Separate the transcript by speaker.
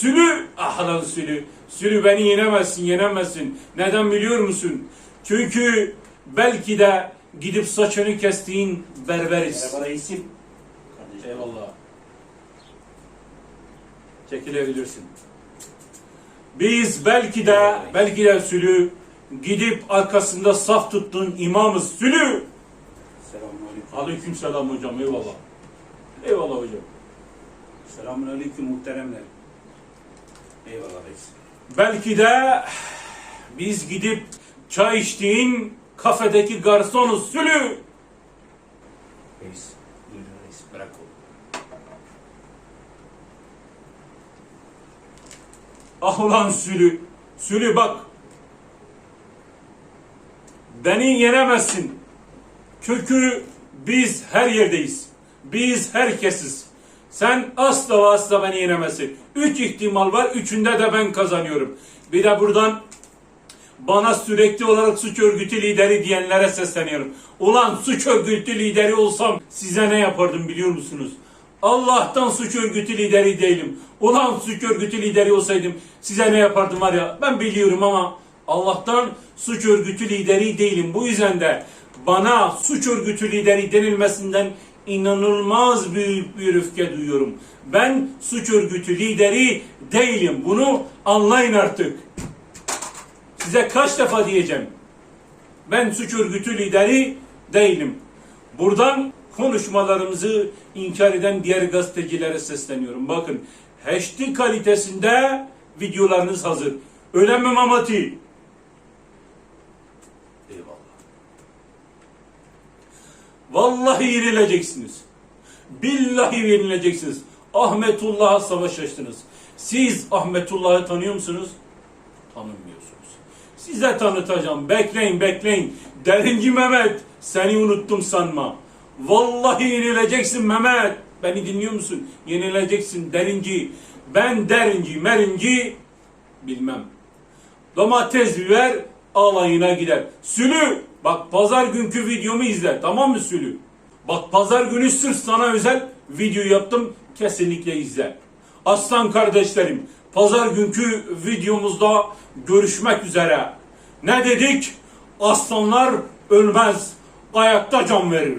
Speaker 1: Sülü, ah lan Sülü. Sülü beni yenemezsin, yenemezsin. Neden biliyor musun? Çünkü belki de gidip saçını kestiğin berberiz.
Speaker 2: Merhaba reisim.
Speaker 1: Eyvallah. Çekilebilirsin. Biz belki de, belki de Sülü gidip arkasında saf tuttun imamız Sülü.
Speaker 2: Selamünaleyküm.
Speaker 1: Aleyküm selam hocam, eyvallah. Eyvallah hocam.
Speaker 2: Selamünaleyküm muhteremler. Eyvallah reis.
Speaker 1: Belki de biz gidip çay içtiğin kafedeki garsonuz Sülü.
Speaker 2: Reis. Buyurun reis. Bırak oğlum.
Speaker 1: Ah ulan Sülü. Sülü bak. Beni yenemezsin. Çünkü biz her yerdeyiz. Biz herkesiz. Sen asla ve asla beni yenemezsin. Üç ihtimal var. Üçünde de ben kazanıyorum. Bir de buradan bana sürekli olarak suç örgütü lideri diyenlere sesleniyorum. Ulan suç örgütü lideri olsam size ne yapardım biliyor musunuz? Allah'tan suç örgütü lideri değilim. Ulan suç örgütü lideri olsaydım size ne yapardım var ya ben biliyorum ama Allah'tan suç örgütü lideri değilim. Bu yüzden de bana suç örgütü lideri denilmesinden inanılmaz büyük bir öfke duyuyorum. Ben suç örgütü lideri değilim. Bunu anlayın artık. Size kaç defa diyeceğim. Ben suç örgütü lideri değilim. Buradan konuşmalarımızı inkar eden diğer gazetecilere sesleniyorum. Bakın HD kalitesinde videolarınız hazır. Öyle mi Mamati? Vallahi yenileceksiniz. Billahi yenileceksiniz. Ahmetullah'a savaş açtınız. Siz Ahmetullah'ı tanıyor musunuz? Tanımıyorsunuz. Size tanıtacağım. Bekleyin bekleyin. Derinci Mehmet seni unuttum sanma. Vallahi yenileceksin Mehmet. Beni dinliyor musun? Yenileceksin derinci. Ben derinci merinci bilmem. Domates biber alayına gider. Sülü bak pazar günkü videomu izle tamam mı Sülü? Bak pazar günü sırf sana özel video yaptım kesinlikle izle. Aslan kardeşlerim pazar günkü videomuzda görüşmek üzere. Ne dedik? Aslanlar ölmez ayakta can verir.